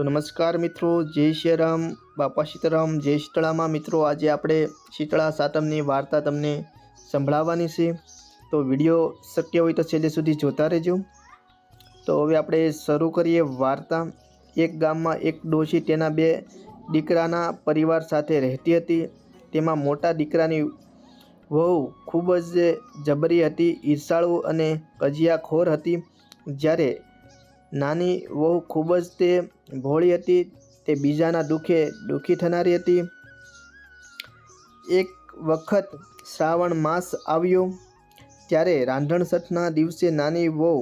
તો નમસ્કાર મિત્રો, જય શ્રી રામ બાપા સીતારામ, જય શીતળામાં. મિત્રો, આજે આપણે શીતળા સાતમની વાર્તા તમને સંભળાવવાની છે. તો વીડિયો શક્ય હોય તો છેલ્લે સુધી જોતા રહેજો. તો હવે આપણે શરૂ કરીએ વાર્તા. એક ગામમાં એક ડોશી તેના બે દીકરાના પરિવાર સાથે રહેતી હતી. તેમાં મોટા દીકરાની વહુ ખૂબ જ જબરી હતી, ઈર્ષાળુ અને કજિયાખોર હતી. જ્યારે નાની વહુ ખૂબ જ તે ભોળી હતી, તે બીજાના દુઃખે દુઃખી થનારી હતી. એક વખત શ્રાવણ માસ આવ્યો, ત્યારે રાંધણસઠના દિવસે નાની વહુ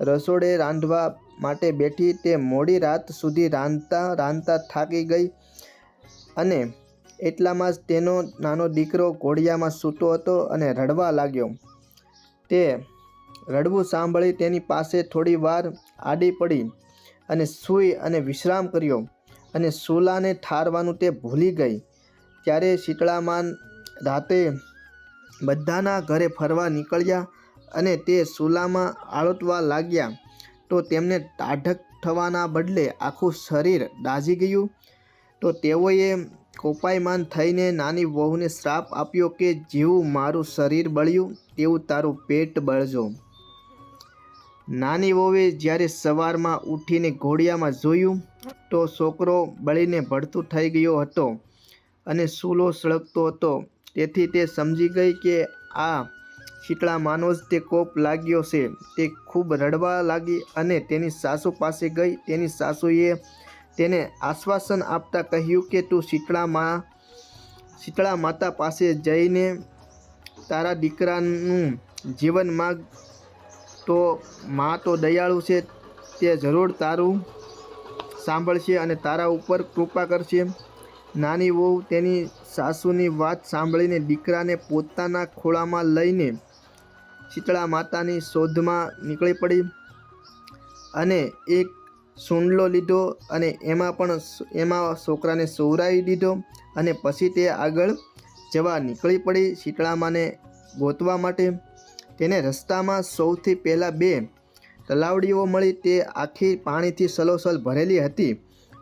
રસોડે રાંધવા માટે બેઠી, તે મોડી રાત સુધી રાંધતા રાંધતા થાકી ગઈ અને એટલામાં જ તેનો નાનો દીકરો ઘોડિયામાં સૂતો હતો અને રડવા લાગ્યો. તે રડવું સાંભળી તેની પાસે થોડી વાર આડી પડી અને સૂઈ અને વિશ્રામ કર્યો અને સુલાને ઠારવાનું તે ભૂલી ગઈ. ત્યારે શીતળામાન રાતે બધાના ઘરે ફરવા નીકળ્યા અને તે સુલામાં આળોટવા લાગ્યા તો તેમને ટાઢક થવાના બદલે આખું શરીર દાઝી ગયું. તો તેઓએ કોપાયમાન થઈને નાની વહુને શ્રાપ આપ્યો કે, જેવું મારું શરીર બળ્યું, તેવું તારું પેટ બળજો. નાની વહુએ જ્યારે સવારમાં ઉઠીને ઘોડિયામાં જોયું, તો છોકરો બળીને ભડતું થઈ ગયો હતો અને સૂલો સળગતો હતો. તેથી તે સમજી ગઈ કે આ શીતળા માનો જ તે કોપ લાગ્યો છે. તે ખૂબ રડવા લાગી અને તેની સાસુ પાસે ગઈ. તેની સાસુએ તેને આશ્વાસન આપતા કહ્યું કે, તું શીતળા મા, શીતળા માતા પાસે જઈને તારા દીકરાનું જીવન માગ તો મા તો દયાળુ છે, તે જરૂર તારું સાંભળશે અને તારા ઉપર કૃપા કરશે. નાની વહુ તેની સાસુની વાત સાંભળીને દીકરાને પોતાના ખોળામાં લઈને શીતળા માતાની શોધમાં નીકળી પડી અને એક સૂંડલો લીધો અને એમાં પણ એમાં છોકરાને સોવરાવી દીધો અને પછી તે આગળ જવા નીકળી પડી શીતળામાને ગોતવા માટે. તેને રસ્તામાં સૌથી પહેલાં બે તલાવડીઓ મળી તે આખી પાણીથી સલોસલ ભરેલી હતી.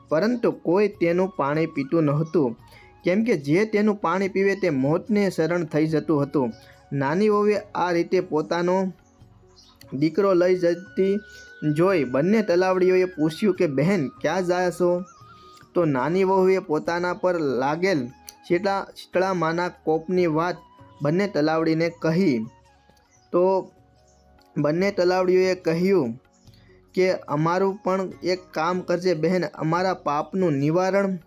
પરંતુ કોઈ તેનું પાણી પીતું નહોતું. કેમ કે જે તેનું પાણી પીવે તે મોતને શરણ થઈ જતું હતું. નાની વહુએ આ રીતે પોતાનો દીકરો લઈ જતી જોઈ બંને તલાવડીઓએ પૂછ્યું કે, બહેન, ક્યાં છો? તો નાની વહુએ પોતાના પર લાગેલ શીતળા શીતળામાના કોપની વાત બંને તલાવડીને કહી તો બંને તલાવડીઓએ કહ્યું કે અમારું પણ એક કામ કરજે બહેન, અમારા પાપનું નિવારણ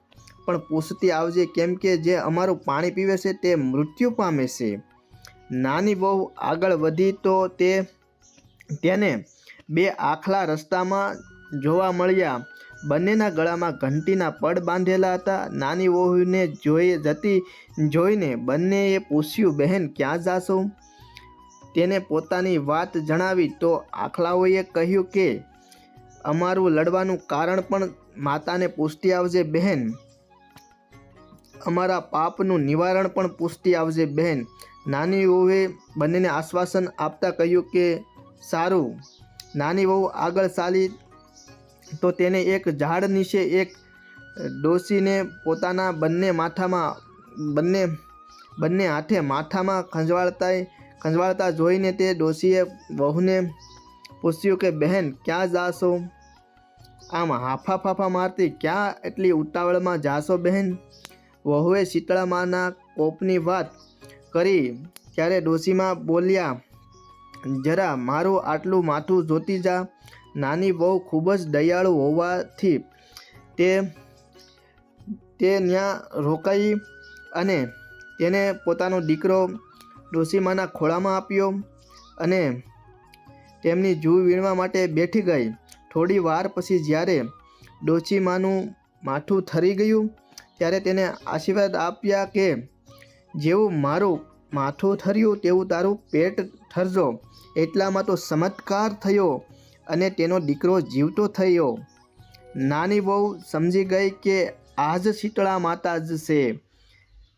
પણ પૂછતી આવજે, કેમ કે જે અમારું પાણી પીવે છે તે મૃત્યુ પામે છે. નાની બહુ આગળ વધી તો તે તેને બે આખલા રસ્તામાં જોવા મળ્યા. બંનેના ગળામાં ઘંટીના પડ બાંધેલા હતા. નાની વહુને જોઈ જતી જોઈને બંનેએ પૂછ્યું, બહેન, ક્યાં જાશો? તેને પોતાની વાત જણાવી તો આખલાઓએ કહ્યું કે, અમારું લડવાનું કારણ પણ માતાને પૂછતી આવજે બહેન. અમારા પાપનું નિવારણ પણ પૂછતી આવજે બહેન. નાની વહુએ બંનેને આશ્વાસન આપતા કહ્યું કે, સારું. નાની વહુ આગળ ચાલી તો તેને એક ઝાડ નીચે એક ડોસીને પોતાના બંને માથામાં, બંને બંને હાથે માથામાં ખંજવાળતા ખંજવાળતા જોઈને તે ડોશીએ વહુને પૂછ્યું કે, બહેન, ક્યાં જાશો? આમ હાફા ફાફા મારતી, ક્યાં એટલી ઉતાવળમાં જાશો બહેન? વહુએ શીતળા માના કોપની વાત કરી, ત્યારે ડોશીમાં બોલ્યા, જરા મારું આટલું માથું જોતી જા. નાની વહુ ખૂબ જ દયાળુ હોવાથી તે તે ત્યાં રોકાઈ અને તેને પોતાનો દીકરો ડોસીમાના ખોળામાં આપ્યો અને તેમની જૂ વીણવા માટે બેઠી ગઈ. થોડી વાર પછી જ્યારે ડોચીમાનું માથું થરી ગયું, ત્યારે તેને આશીર્વાદ આપ્યા કે, જેવું મારું માથું થર્યું, તેવું તારું પેટ ઠરજો એટલામાં તો ચમત્કાર થયો અને તેનો દીકરો જીવતો થયો. નાની બહુ સમજી ગઈ કે આ જ શીતળા માતા જ છે.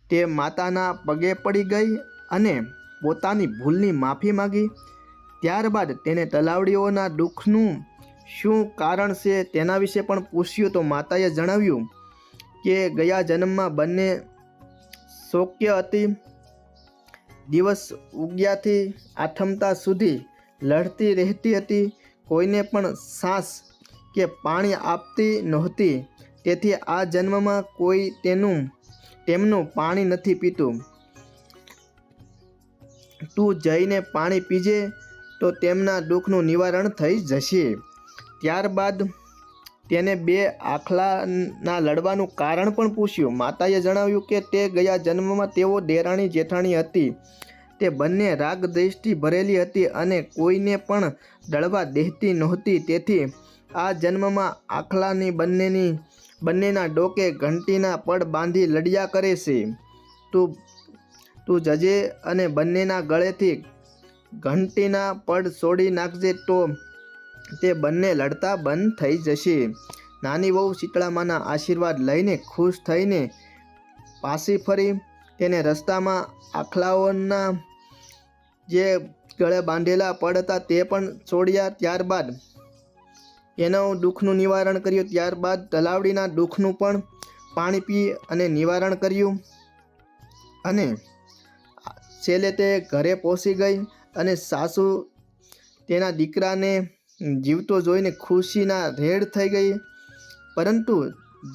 તે માતાના પગે પડી ગઈ અને પોતાની ભૂલની માફી માગી. ત્યારબાદ તેને તલાવડીઓના દુઃખનું શું કારણ છે તેના વિશે પણ પૂછ્યું તો માતાએ જણાવ્યું કે ગયા જન્મમાં બંને શોક્ય હતી. દિવસ ઉગ્યાથી આઠમતા સુધી લડતી રહેતી હતી. કોઈને પણ સાસ કે પાણી આપતી નહોતી. તેથી આ જન્મમાં કોઈ તેનું તેમનું પાણી નથી પીતું. તું જઈને પાણી પીજે તો તેમના દુઃખનું નિવારણ થઈ જશે. ત્યારબાદ તેને બે આખલાના લડવાનું કારણ પણ પૂછ્યું. માતાએ જણાવ્યું કે તે ગયા જન્મમાં તેઓ દેરાણી જેઠાણી હતી. તે બંને રાગ દ્રષ્ટિ ભરેલી હતી અને કોઈને પણ દળવા દેહતી નહોતી. તેથી આ જન્મમાં આખલાની બંનેની, બંનેના ડોકે ઘંટીના પડ બાંધી લડ્યા કરે છે. તું તું જજે અને બંનેના ગળેથી ઘંટીના પડ છોડી નાખજે તો તે બંને લડતા બંધ થઈ જશે. નાની વહુ શીતળામાના આશીર્વાદ લઈને ખુશ થઈને પાછી ફરી તેને રસ્તામાં આખલાઓના જે ગળે બાંધેલા પડ હતા તે પણ છોડ્યા ત્યારબાદ એનું દુઃખનું નિવારણ કર્યું. ત્યારબાદ તલાવડીના દુઃખનું પણ પાણી પી અને નિવારણ કર્યું અને છેલ્લે તે ઘરે પહોંચી ગઈ અને સાસુ તેના દીકરાને જીવતો જોઈને ખુશીના રેડ થઈ ગઈ. પરંતુ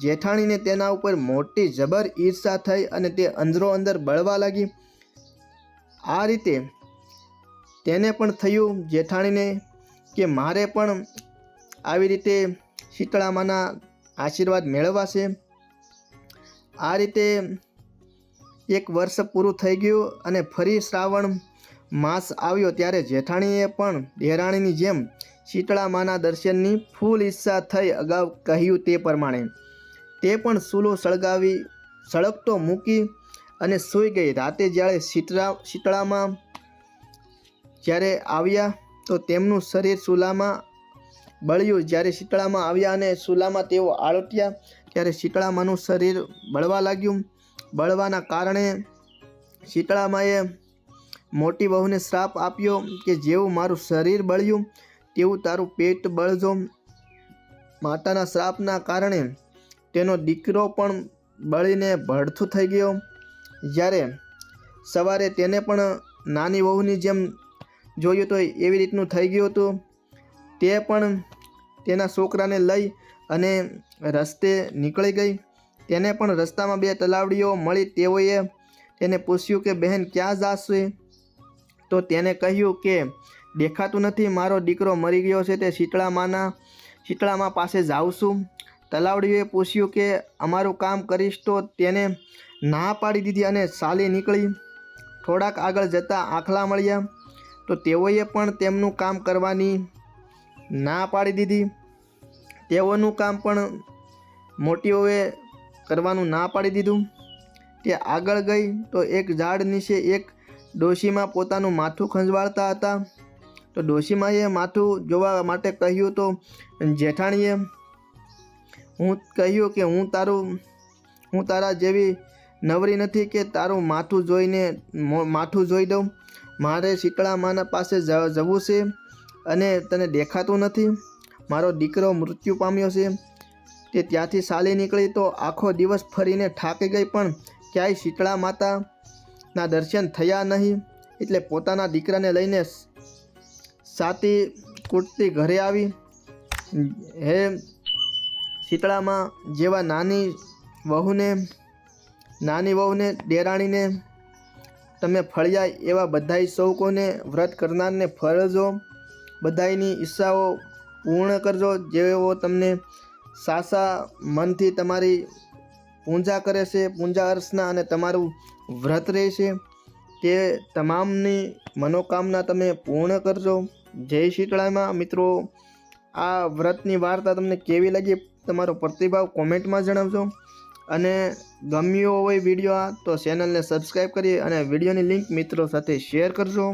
જેઠાણીને તેના ઉપર મોટી જબર ઈર્ષા થઈ અને તે અંદરો અંદર બળવા લાગી. આ રીતે તેને પણ થયું જેઠાણીને કે મારે પણ આવી રીતે શીતળામાના આશીર્વાદ મેળવવા છે આ રીતે એક વર્ષ પૂરું થઈ ગયું અને ફરી શ્રાવણ માસ આવ્યો ત્યારે જેઠાણીએ પણ દેરાણીની જેમ શીતળા માના દર્શનની ફૂલ ઈચ્છા થઈ અગાઉ કહ્યું તે પ્રમાણે. તે પણ સૂલો સળગાવી, સળગતો મૂકી અને સૂઈ ગઈ. રાતે જ્યારે શીતળા, શીતળામાં જ્યારે આવ્યા તો તેમનું શરીર સૂલામાં બળ્યું. જ્યારે શીતળામાં આવ્યા અને સૂલામાં તેઓ આળોટ્યા, ત્યારે શીતળામાનું શરીર બળવા લાગ્યું. બળવાના કારણે શીતળામાએ મોટી વહુને શ્રાપ આપ્યો કે જેવું મારું શરીર બળ્યું, તેવું તારું પેટ બળજો. માતાના શ્રાપના કારણે તેનો દીકરો પણ બળીને ભડથું થઈ ગયો. જ્યારે સવારે તેને પણ નાની વહુની જેમ જોયું તો એવી રીતનું થઈ ગયું હતું. તે પણ તેના છોકરાને લઈ અને રસ્તે નીકળી ગઈ. તેને પણ રસ્તામાં બે તલાવડીઓ મળી તેઓએ તેને પૂછ્યું કે, બહેન, ક્યાં જાશે? તો તેને કહ્યું કે, દેખાતું નથી, મારો દીકરો મરી ગયો છે, તે શીતળામાના, શીતળામાં પાસે જાઉં છું. તલાવડીઓએ પૂછ્યું કે, અમારું કામ કરીશ તો તેને ના પાડી દીધી અને ચાલી નીકળી. થોડાક આગળ જતાં આખલા મળ્યા. તો તેઓએ પણ તેમનું કામ કરવાની ના પાડી દીધી. તેઓનું કામ પણ મોટીઓએ કરવાનું ના પાડી દીધું. તે આગળ ગઈ તો એક ઝાડ નીચે એક ડોશીમાં પોતાનું માથું ખંજવાળતા હતા. તો ડોશીમાએ માથું જોવા માટે કહ્યું તો, જેઠાણીએ, હું કહ્યું કે હું તારું, હું તારા જેવી નવરી નથી કે તારું માથું જોઈને માથું જોઈ દઉં. મારે શીતળા માના પાસે જવું છે અને તને દેખાતું નથી. મારો દીકરો મૃત્યુ પામ્યો છે. તે ત્યાંથી ચાલી નીકળી તો આખો દિવસ ફરીને થાકી ગઈ પણ ક્યાંય શીતળા માતાના દર્શન થયા નહીં. એટલે પોતાના દીકરાને લઈને સાતી કૂટતી ઘરે આવી. હે શીતળામાં જેવા નાની વહુને નાની વહુને ડેરાણીને તમે ફળિયા એવા બધાય સૌકોને વ્રત કરનારને ફરજો. બધાયની ઈચ્છાઓ પૂર્ણ કરજો. જેઓ તમને સાસા મનથી તમારી પૂજા કરે છે, પૂજા અર્ચના અને તમારું વ્રત રહેશે તે તમામની મનોકામના તમે પૂર્ણ કરજો. જય શીતળામાં મિત્રો, આ વ્રતની વાર્તા તમને કેવી લાગી તમારો પ્રતિભાવ કોમેન્ટમાં જણાવજો. અને ગમ્યો હોય વીડિયો આ તો ચેનલને સબસ્ક્રાઈબ કરી અને વિડીયોની લિંક મિત્રો સાથે શેર કરજો.